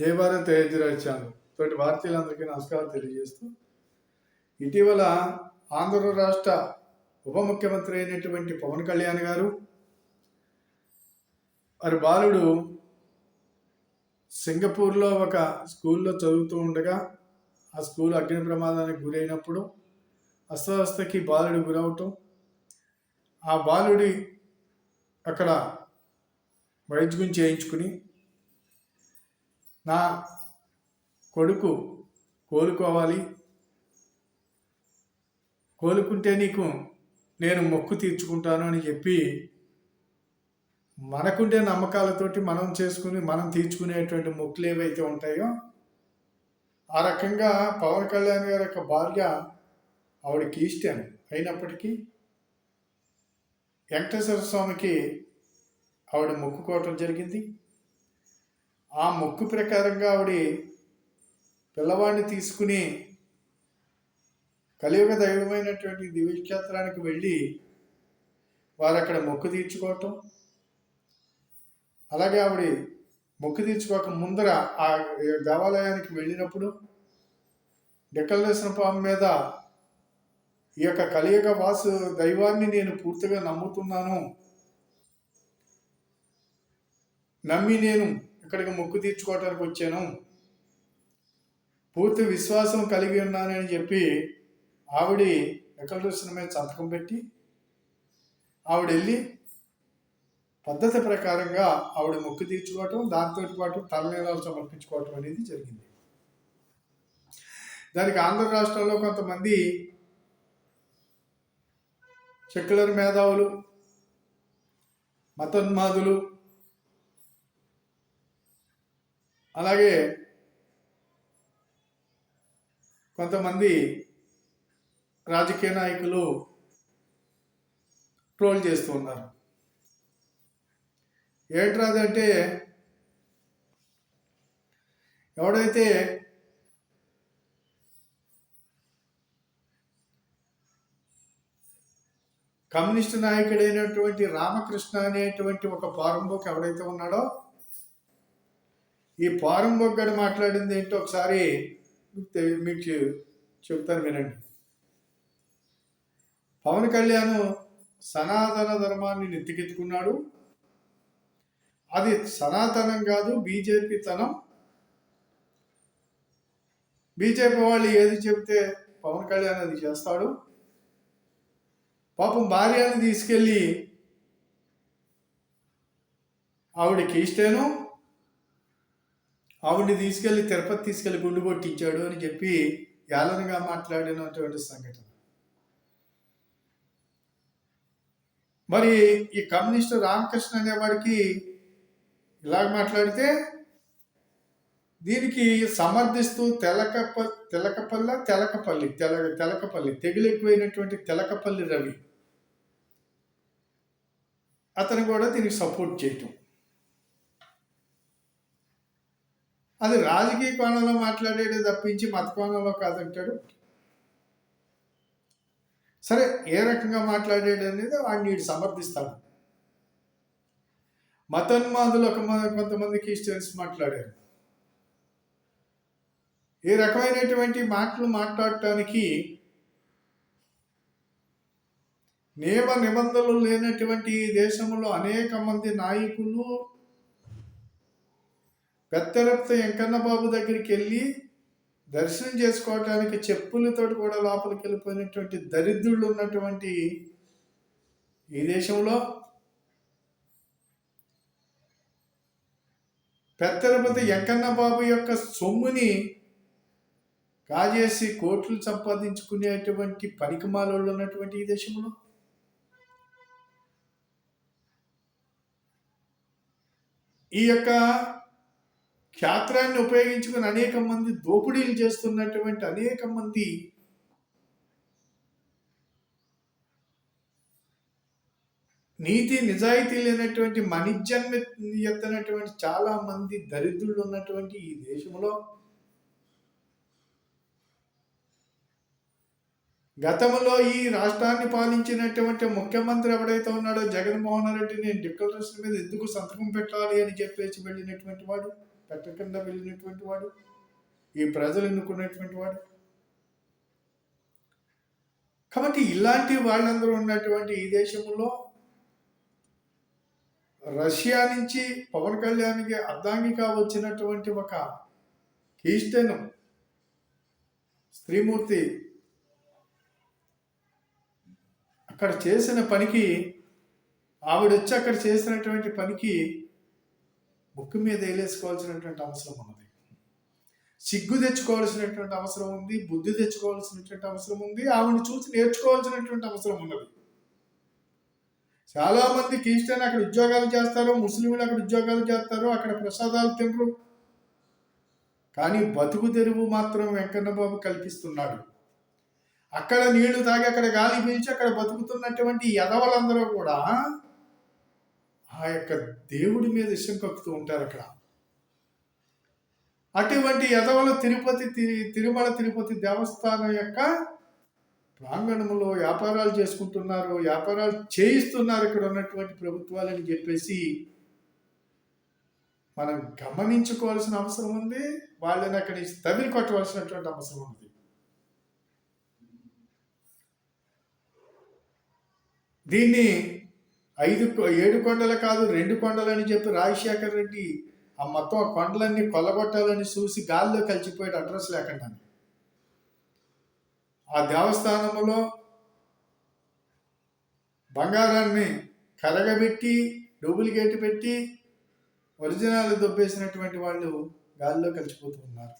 జయభారత్ తయారు తేజరాజ్ ఛానల్ తోటి భారతీయులందరికీ నమస్కారం తెలియజేస్తూ ఇటీవల ఆంధ్ర రాష్ట్ర ఉప ముఖ్యమంత్రి అయినటువంటి పవన్ కళ్యాణ్ గారు వారి బాలుడు సింగపూర్లో ఒక స్కూల్లో చదువుతూ ఉండగా ఆ స్కూల్ అగ్ని ప్రమాదానికి గురైనప్పుడు అస్వస్థకి బాలుడు గురవటం ఆ బాలుడి అక్కడ వైద్యం చేయించుకుని నా కొడుకు కోలుకోవాలి. కోలుకుంటే నీకు నేను మొక్కు తీర్చుకుంటాను అని చెప్పి మనకుండే నమ్మకాలతోటి మనం చేసుకుని మనం తీర్చుకునేటువంటి మొక్కులు ఏవైతే ఉంటాయో ఆ రకంగా పవన్ కళ్యాణ్ గారి యొక్క భార్య ఆవిడ క్రిస్టియన్ అయినప్పటికీ వెంకటేశ్వర స్వామికి ఆవిడ మొక్కుకోవటం జరిగింది. ఆ మొక్కు ప్రకారంగా ఆవిడ పిల్లవాడిని తీసుకుని కలియుగ దైవమైనటువంటి దివ్యక్షేత్రానికి వెళ్ళి వారు అక్కడ మొక్కు తీర్చుకోవటం. అలాగే ఆవిడ మొక్కు తీర్చుకోక ముందర ఆ దేవాలయానికి వెళ్ళినప్పుడు డెకల్నేషన్ పాము మీద ఈ యొక్క కలియుగ వాసు దైవాన్ని నేను పూర్తిగా నమ్ముతున్నాను. నమ్మి నేను ఇక్కడికి మొక్కు తీర్చుకోవటానికి వచ్చాను. పూర్తి విశ్వాసం కలిగి ఉన్నానని చెప్పి ఆవిడ చూసిన మీద సంతకం పెట్టి ఆవిడ వెళ్ళి పద్ధతి ప్రకారంగా ఆవిడ మొక్కు తీర్చుకోవటం దాంతో పాటు తలనీలాలు సమర్పించుకోవటం అనేది జరిగింది. దానికి ఆంధ్ర రాష్ట్రంలో కొంతమంది సెక్యులర్ మేధావులు మతోన్మాదులు అలాగే కొంతమంది రాజకీయ నాయకులు ట్రోల్ చేస్తూ ఉన్నారు. ఏంట్రాదంటే ఎవడైతే కమ్యూనిస్ట్ నాయకుడైనటువంటి రామకృష్ణ అనేటువంటి ఒక పారంబోక్ ఎవడైతే ఉన్నాడో ఈ పారంబొగ్గడు మాట్లాడింది ఏంటో ఒకసారి మీకు చె- చెప్తాను వినండి. పవన్ కళ్యాణ్ సనాతన ధర్మాన్ని నెత్తికెత్తుకున్నాడు. అది సనాతనం కాదు బీజేపీ తనం. బీజేపీ వాళ్ళు ఏది చెప్తే పవన్ కళ్యాణ్ అది చేస్తాడు. పాపం భార్యని తీసుకెళ్ళి ఆవిడకి ఇష్టేను. ఆవిడ్ని తీసుకెళ్ళి తిరుపతి తీసుకెళ్ళి గుండు కొట్టించాడు అని చెప్పి ఏలనగా మాట్లాడినటువంటి సంఘటన. మరి ఈ కమ్యూనిస్టు రామకృష్ణ అనేవాడికి ఇలాగ మాట్లాడితే దీనికి సమర్థిస్తూ తెలకప తెలకపల్ల తెలకపల్లి తెల తెలకపల్లి తెగులెక్కువైనటువంటి తెలకపల్లి రవి. అతను కూడా దీనికి సపోర్ట్ చేయటం. అది రాజకీయ కోణంలో మాట్లాడేది తప్పించి మత కోణంలో కాదంటాడు? సరే ఏ రకంగా మాట్లాడాడు అనేది వాడిని వీడు సమర్థిస్తాడు. మతోన్మాదులు ఒక మ- కొంతమంది క్రిస్టియన్స్ మాట్లాడారు. ఈ రకమైనటువంటి మాటలు మాట్లాడటానికి నియమ నిబంధనలు లేనటువంటి దేశంలో అనేక మంది నాయకులు పెద్దరప్త వెంకన్న బాబు దగ్గరికి వెళ్ళి దర్శనం చేసుకోవటానికి చెప్పులతోటి కూడా లోపలికి వెళ్ళిపోయినటువంటి దరిద్రులు ఉన్నటువంటి ఈ దేశంలో పెద్దరపతి వెంకన్న బాబు యొక్క సొమ్ముని కాజేసి కోట్లు సంపాదించుకునేటువంటి పనికిమాలోళ్ళు ఉన్నటువంటి ఈ దేశంలో. ఈ యొక్క క్షేత్రాన్ని ఉపయోగించుకుని అనేక మంది దోపిడీలు చేస్తున్నటువంటి అనేక మంది నీతి నిజాయితీ లేనటువంటి మనిజన్మ ఎత్తనటువంటి చాలా మంది దరిద్రులు ఉన్నటువంటి ఈ దేశంలో గతంలో ఈ రాష్ట్రాన్ని పాలించినటువంటి ముఖ్యమంత్రి ఎవడైతే ఉన్నాడో జగన్మోహన్ రెడ్డి నేను డిక్లరేషన్ మీద ఎందుకు సంతకం పెట్టాలి అని చెప్పేసి వెళ్ళినటువంటి వాడు పెట్టకుండా వెళ్ళినటువంటి వాడు ఈ ప్రజలు ఎన్నుకున్నటువంటి వాడు. కాబట్టి ఇలాంటి వాళ్ళందరూ ఉన్నటువంటి ఈ దేశంలో రష్యా నుంచి పవన్ కళ్యాణ్కి అర్ధాంగిగా వచ్చినటువంటి ఒక క్రిస్టియన్ స్త్రీమూర్తి అక్కడ చేసిన పనికి ఆవిడ వచ్చి అక్కడ చేసినటువంటి పనికి ముక్కు మీద వేలేసుకోవాల్సినటువంటి అవసరం ఉన్నది. సిగ్గు తెచ్చుకోవాల్సినటువంటి అవసరం ఉంది బుద్ధి తెచ్చుకోవాల్సినటువంటి అవసరం ఉంది ఆవిడని చూసి నేర్చుకోవాల్సినటువంటి అవసరం ఉన్నది. చాలా మంది క్రిస్టియన్ అక్కడ ఉద్యోగాలు చేస్తారు ముస్లింలు అక్కడ ఉద్యోగాలు చేస్తారు అక్కడ ప్రసాదాలు తినరు. కానీ బతుకు తెరువు మాత్రం వెంకన్నబాబు కల్పిస్తున్నాడు. అక్కడ నీళ్ళు తాగి అక్కడ గాలి పీల్చి అక్కడ బతుకుతున్నటువంటి ఎదవలందరూ కూడా ఆ యొక్క దేవుడి మీద ఇష్టం కక్కుతూ ఉంటారు అక్కడ. అటువంటి యదవల తిరుపతి తి- తిరుమల తిరుపతి దేవస్థానం యొక్క ప్రాంగణంలో వ్యాపారాలు చేసుకుంటున్నారు వ్యాపారాలు చేయిస్తున్నారు ఇక్కడ ఉన్నటువంటి ప్రభుత్వాలని చెప్పేసి మనం గమనించుకోవాల్సిన అవసరం ఉంది వాళ్ళని అక్కడి నుంచి తమిళ కొట్టవలసినటువంటి అవసరం ఉంది. దీన్ని ఐదు ఏడు కొండలు కాదు రెండు కొండలు అని చెప్పి రాజశేఖర్ రెడ్డి ఆ మొత్తం ఆ కొండలన్నీ కొల్లగొట్టాలని చూసి గాల్లో కలిసిపోయాడు అడ్రస్ లేకుండా ఆ దేవస్థానంలో బంగారాన్ని కరగబెట్టి డూప్లికేట్ పెట్టి ఒరిజినల్ దొబ్బేసినటువంటి వాళ్ళు గాల్లో కలిసిపోతూ ఉన్నారు.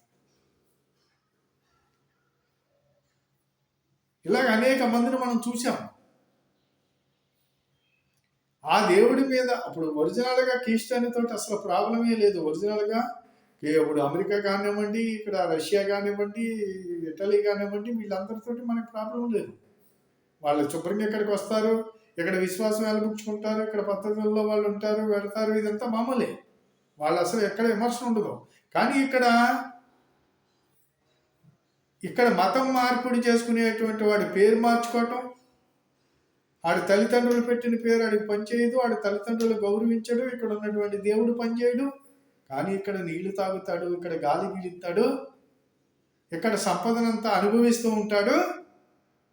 ఇలాగ అనేక మందిని మనం చూసాం ఆ దేవుడి మీద అప్పుడు ఒరిజినల్గా క్రిస్టియన్ తోటి అసలు ప్రాబ్లమే లేదు. ఒరిజినల్గా ఇప్పుడు అమెరికా కానివ్వండి ఇక్కడ రష్యా కానివ్వండి ఇటలీ కానివ్వండి వీళ్ళందరితోటి మనకి ప్రాబ్లం లేదు. వాళ్ళు శుభ్రంగా ఇక్కడికి వస్తారు? ఇక్కడ విశ్వాసం వెలబుచ్చుకుంటారు ఇక్కడ పద్ధతుల్లో వాళ్ళు ఉంటారు? వెళ్తారు? ఇదంతా మామూలే. వాళ్ళు అసలు ఎక్కడ విమర్శన ఉండదు కానీ ఇక్కడ ఇక్కడ మతం మార్పిడి చేసుకునేటువంటి వాడి పేరు మార్చుకోవటం ఆడి తల్లిదండ్రులు పెట్టిన పేరు ఆడికి పనిచేయదు ఆడి తల్లిదండ్రులు గౌరవించడు ఇక్కడ ఉన్నటువంటి దేవుడు పనిచేయడు. కానీ ఇక్కడ నీళ్ళు తాగుతాడు ఇక్కడ గాలి గీలుతాడు ఇక్కడ సంపదనంతా అనుభవిస్తూ ఉంటాడు.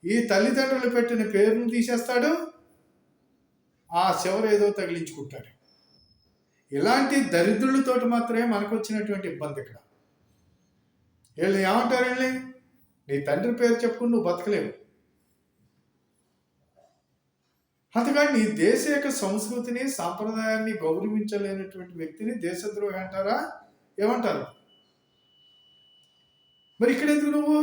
ఈ తల్లిదండ్రులు పెట్టిన పేరును తీసేస్తాడు. ఆ చివర ఏదో తగిలించుకుంటాడు. ఇలాంటి దరిద్రులతోటి మాత్రమే మనకు వచ్చినటువంటి ఇబ్బంది ఇక్కడ. వీళ్ళు ఏమంటారు వీళ్ళని? నీ తండ్రి పేరు చెప్పుకుని నువ్వు బతకలేవు. అందుకని దేశ యొక్క సంస్కృతిని సాంప్రదాయాన్ని గౌరవించలేనటువంటి వ్యక్తిని దేశద్రోహి అంటారా? ఏమంటారు? మరి ఇక్కడ ఎందుకు నువ్వు?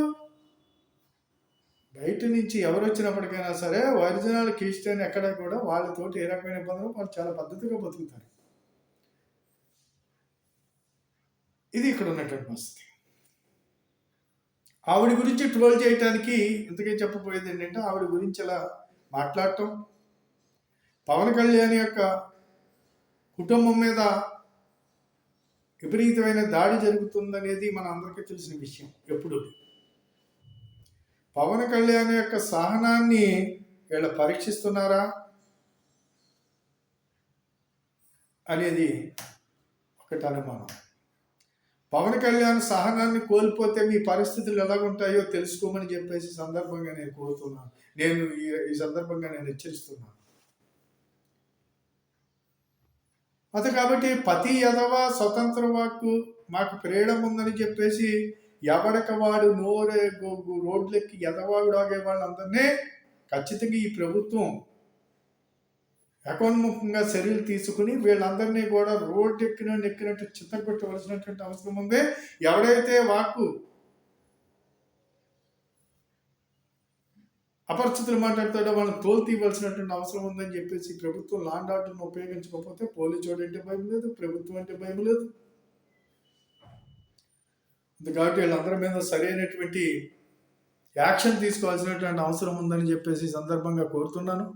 బయట నుంచి ఎవరు వచ్చినప్పటికైనా సరే ఒరిజినల్ క్రిస్టియన్ ఎక్కడ కూడా వాళ్ళతోటి ఏ రకమైన ఇబ్బందులు వాళ్ళు చాలా పద్ధతిగా బతుకుతారు. ఇది ఇక్కడ ఉన్నటువంటి పరిస్థితి. ఆవిడ గురించి ట్రోల్ చేయటానికి ఇంతకే చెప్పబోయేది ఏంటంటే ఆవిడ గురించి అలా మాట్లాడటం? పవన్ కళ్యాణ్ యొక్క కుటుంబం మీద విపరీతమైన దాడి జరుగుతుందనేది మన అందరికీ తెలిసిన విషయం ఎప్పుడు. పవన్ కళ్యాణ్ యొక్క సహనాన్ని వీళ్ళ పరీక్షిస్తున్నారా అనేది ఒకటి అనుమానం. పవన్ కళ్యాణ్ సహనాన్ని కోల్పోతే మీ పరిస్థితులు ఎలాగుంటాయో తెలుసుకోమని చెప్పేసి సందర్భంగా నేను కోరుతున్నాను. నేను ఈ ఈ సందర్భంగా నేను హెచ్చరిస్తున్నాను. అది కాబట్టి పతి యదవ స్వతంత్ర వాక్కు మాకు ప్రేరణ ఉందని చెప్పేసి ఎవడక వాడు నోరే గో- గో- రోడ్లెక్కి ఎదవాడు ఆగే వాళ్ళందరినీ ఖచ్చితంగా ఈ ప్రభుత్వం ఎకోన్ముఖంగా చర్యలు తీసుకుని వీళ్ళందరినీ కూడా రోడ్డు ఎక్కిన ఎక్కినట్టు చిత్తపెట్టవలసినటువంటి అవసరం ఉంది. ఎవడైతే వాక్కు అపరిచితులు మాట్లాడుతాడో వాళ్ళని తోలు తీయవలసినటువంటి అవసరం ఉందని చెప్పేసి ప్రభుత్వం లాండ్ ఆర్డర్ను ఉపయోగించకపోతే పోలీసు అంటే భయం లేదు ప్రభుత్వం అంటే భయం లేదు. కాబట్టి వీళ్ళందరి మీద సరైనటువంటి యాక్షన్ తీసుకోవాల్సినటువంటి అవసరం ఉందని చెప్పేసి సందర్భంగా కోరుతున్నాను.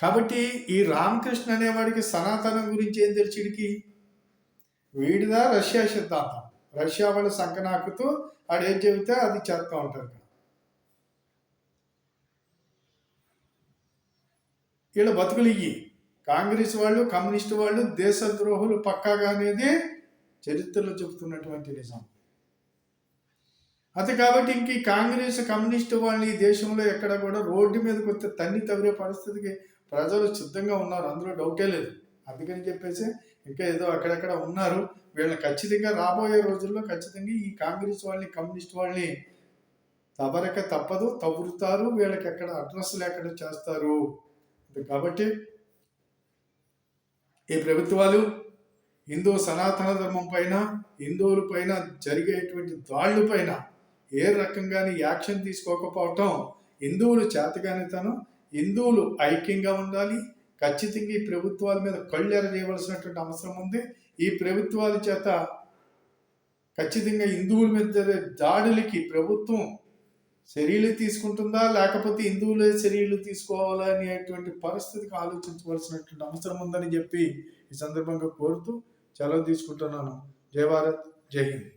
కాబట్టి ఈ రామకృష్ణ అనేవాడికి సనాతనం గురించి ఏం తెలిసిడికి వీడిదా రష్యా సిద్ధాంతం. రష్యా వాళ్ళ సంకనాకుతూ ఆడు ఏం చెబితే అది చేస్తూ ఉంటారు. వీళ్ళ బతుకులు ఇయ్యి. కాంగ్రెస్ వాళ్ళు కమ్యూనిస్ట్ వాళ్ళు దేశద్రోహులు పక్కాగా అనేది చరిత్రలో చెబుతున్నటువంటి నిజం. అది కాబట్టి ఇంక ఈ కాంగ్రెస్ కమ్యూనిస్ట్ వాళ్ళు ఈ దేశంలో ఎక్కడ కూడా రోడ్డు మీదకి వస్తే తన్ని తవ్వే పరిస్థితికి ప్రజలు సిద్ధంగా ఉన్నారు. అందులో డౌటే లేదు. అందుకని చెప్పేసి ఇంకా ఏదో అక్కడక్కడ ఉన్నారు. వీళ్ళని ఖచ్చితంగా రాబోయే రోజుల్లో ఖచ్చితంగా ఈ కాంగ్రెస్ వాళ్ళని కమ్యూనిస్ట్ వాళ్ళని తవరక తప్పదు తవ్వుతారు. వీళ్ళకి ఎక్కడ అడ్రస్ లేకుండా చేస్తారు. కాబట్టి ఈ ప్రభుత్వాలు హిందూ సనాతన ధర్మం పైన హిందువుల పైన జరిగేటువంటి దాళ్ళు పైన ఏ రకంగాని యాక్షన్ తీసుకోకపోవటం హిందువులు చేతగానితనం హిందువులు ఐక్యంగా ఉండాలి. ఖచ్చితంగా ఈ ప్రభుత్వాల మీద కళ్ళెర చేయవలసినటువంటి అవసరం ఉంది. ఈ ప్రభుత్వాల చేత ఖచ్చితంగా హిందువుల మీద జరిగే దాడులకి ప్రభుత్వం చర్యలు తీసుకుంటుందా? లేకపోతే హిందువులే చర్యలు తీసుకోవాలా అనేటువంటి పరిస్థితికి ఆలోచించవలసినటువంటి అవసరం ఉందని చెప్పి ఈ సందర్భంగా కోరుతూ సెలవు తీసుకుంటున్నాను. జై భారత్ జై హింద్.